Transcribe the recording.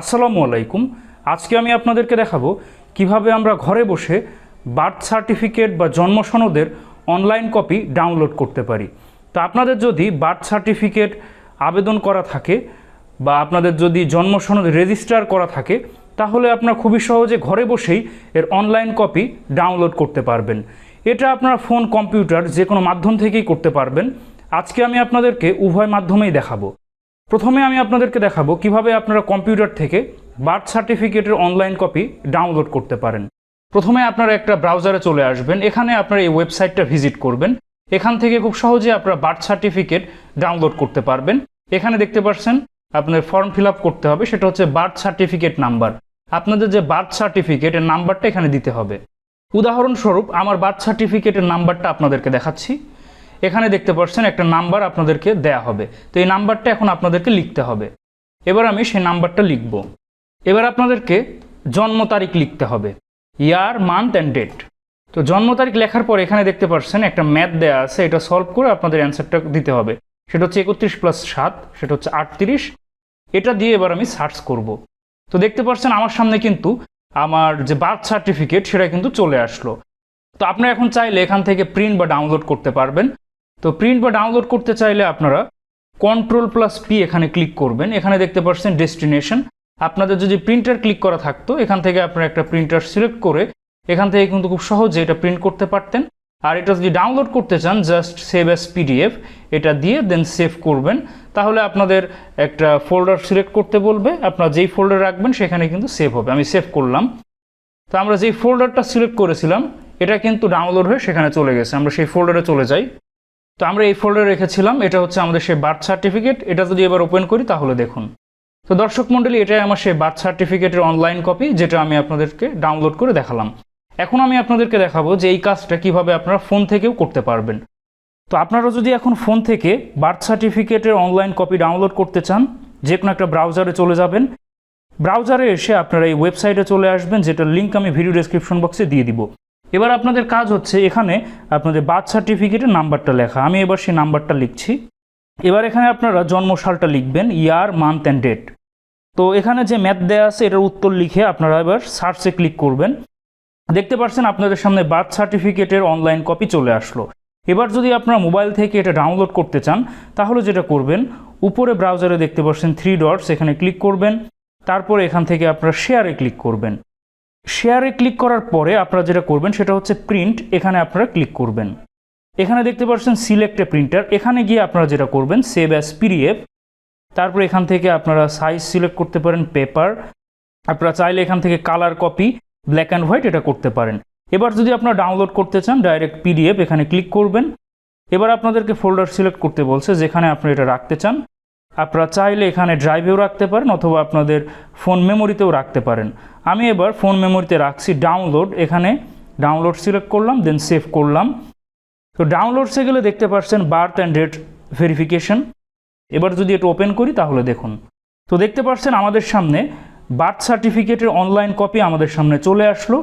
আসসালামু আলাইকুম। আজকে আমি আপনাদেরকে দেখাবো কীভাবে আমরা ঘরে বসে বার্থ সার্টিফিকেট বা জন্ম সনদের অনলাইন কপি ডাউনলোড করতে পারি। তো আপনাদের যদি বার্থ সার্টিফিকেট আবেদন করা থাকে বা আপনাদের যদি জন্ম সনদ রেজিস্টার করা থাকে, তাহলে আপনারা খুবই সহজে ঘরে বসেই এর অনলাইন কপি ডাউনলোড করতে পারবেন। এটা আপনার ফোন, কম্পিউটার যে কোনো মাধ্যম থেকেই করতে পারবেন। আজকে আমি আপনাদেরকে উভয় মাধ্যমেই দেখাবো। প্রথমে আমি আপনাদেরকে দেখাবো কীভাবে আপনারা কম্পিউটার থেকে বার্থ সার্টিফিকেটের অনলাইন কপি ডাউনলোড করতে পারেন। প্রথমে আপনারা একটা ব্রাউজারে চলে আসবেন, এখানে আপনারা এই ওয়েবসাইটটা ভিজিট করবেন। এখান থেকে খুব সহজে আপনারা বার্থ সার্টিফিকেট ডাউনলোড করতে পারবেন। এখানে দেখতে পাচ্ছেন আপনার ফর্ম ফিল করতে হবে, সেটা হচ্ছে বার্থ সার্টিফিকেট নাম্বার আপনাদের যে বার্থ সার্টিফিকেট, এর নাম্বারটা এখানে দিতে হবে। উদাহরণস্বরূপ, আমার বার্থ সার্টিফিকেটের নাম্বারটা আপনাদেরকে দেখাচ্ছি। এখানে দেখতে পাচ্ছেন একটা নাম্বার আপনাদেরকে দেয়া হবে। তো এই নাম্বারটা এখন আপনাদেরকে লিখতে হবে। এবার আমি সেই নাম্বারটা লিখব। এবার আপনাদেরকে জন্ম তারিখ লিখতে হবে। ইয়ার মান্থ অ্যান্ড ডেট তো জন্ম তারিখ লেখার পর এখানে দেখতে পাচ্ছেন একটা ম্যাথ দেয়া আছে। এটা সলভ করে আপনাদের অ্যান্সারটা দিতে হবে। সেটা হচ্ছে একত্রিশ প্লাস সাত, সেটা হচ্ছে আটত্রিশ। এটা দিয়ে এবার আমি সার্চ করব। তো দেখতে পাচ্ছেন আমার সামনে কিন্তু আমার যে বার্থ সার্টিফিকেট সেটা কিন্তু চলে আসলো। তো আপনারা এখন চাইলে এখান থেকে প্রিন্ট বা ডাউনলোড করতে পারবেন। তো প্রিন্ট বা ডাউনলোড করতে চাইলে আপনারা কন্ট্রোল প্লাস পি এখানে ক্লিক করবেন। এখানে দেখতে পাচ্ছেন ডেস্টিনেশন আপনাদের যদি প্রিন্টার ক্লিক করা থাকতো, এখান থেকে আপনারা একটা প্রিন্টার সিলেক্ট করে এখান থেকে কিন্তু খুব সহজে এটা প্রিন্ট করতে পারতেন। আর এটা যদি ডাউনলোড করতে চান জাস্ট সেভ অ্যাস পিডিএফ এটা দিয়ে দেন সেভ করবেন। তাহলে আপনাদের একটা ফোল্ডার সিলেক্ট করতে বলবে। আপনারা যেই ফোল্ডার রাখবেন, সেখানে কিন্তু সেভ হবে। আমি সেভ করলাম। তো আমরা যেই ফোল্ডারটা সিলেক্ট করেছিলাম, এটা কিন্তু ডাউনলোড হয়ে সেখানে চলে গেছে। আমরা সেই ফোল্ডারে চলে যাই। তো আমরা এই ফোল্ডারে রেখেছিলাম, এটা হচ্ছে আমাদের সেই বার্থ সার্টিফিকেট এটা যদি এবার ওপেন করি তাহলে দেখুন। তো দর্শক মণ্ডলী, এটাই আমার সেই বার্থ সার্টিফিকেটের অনলাইন কপি যেটা আমি আপনাদেরকে ডাউনলোড করে দেখালাম। এখন আমি আপনাদেরকে দেখাবো যে এই কাজটা কীভাবে আপনারা ফোন থেকেও করতে পারবেন। তো আপনারা যদি এখন ফোন থেকে বার্থ সার্টিফিকেটের অনলাইন কপি ডাউনলোড করতে চান, যে কোনো একটা ব্রাউজারে চলে যাবেন। ব্রাউজারে এসে আপনারা এই ওয়েবসাইটে চলে আসবেন, যেটার লিঙ্ক আমি ভিডিও ডেসক্রিপশন বক্সে দিয়ে দিব। এবার আপনাদের কাজ হচ্ছে এখানে আপনাদের বার্থ সার্টিফিকেটের নাম্বারটা লেখা। আমি এবার সেই নাম্বারটা লিখছি। এবার এখানে আপনারা জন্মসালটা লিখবেন ইয়ার মান্থ অ্যান্ড ডেট তো এখানে যে ম্যাথ দেওয়া আছে, এটার উত্তর লিখে আপনারা এবার সার্চে ক্লিক করবেন। দেখতে পাচ্ছেন আপনাদের সামনে বার্থ সার্টিফিকেটের অনলাইন কপি চলে আসলো। এবার যদি আপনারা মোবাইল থেকে এটা ডাউনলোড করতে চান, তাহলে যেটা করবেন, উপরে ব্রাউজারে দেখতে পাচ্ছেন থ্রি ডটস এখানে ক্লিক করবেন। তারপর এখান থেকে আপনারা শেয়ারে ক্লিক করবেন। শেয়ারে ক্লিক করার পরে আপনারা যেটা করবেন সেটা হচ্ছে প্রিন্ট, এখানে আপনারা ক্লিক করবেন। এখানে দেখতে পাচ্ছেন সিলেক্ট এ প্রিন্টার। এখানে গিয়ে আপনারা যেটা করবেন, সেভ অ্যাজ পিডিএফ। তারপর এখান থেকে আপনারা সাইজ সিলেক্ট করতে পারেন, পেপার। আপনারা চাইলে এখান থেকে colour copy, black and white এটা করতে পারেন। এবার যদি আপনারা ডাউনলোড করতে চান, ডাইরেক্ট পিডিএফ এখানে ক্লিক করবেন। এবার আপনাদেরকে ফোল্ডার সিলেক্ট করতে বলছে, যেখানে আপনি এটা রাখতে চান। আপনারা চাইলে এখানে ড্রাইভেও রাখতে পারেন অথবা আপনাদের ফোন মেমোরিতেও রাখতে পারেন। আমি এবার ফোন মেমোরিতে রাখছি ডাউনলোড এখানে ডাউনলোড সিলেক্ট করলাম দেন সেভ করলাম। তো ডাউনলোডসে গেলে দেখতে পাচ্ছেন বার্থ অ্যান্ড ডেট ভেরিফিকেশন এবার যদি এটা ওপেন করি তাহলে দেখুন। তো দেখতে পাচ্ছেন আমাদের সামনে বার্থ সার্টিফিকেটের অনলাইন কপি আমাদের সামনে চলে আসলো।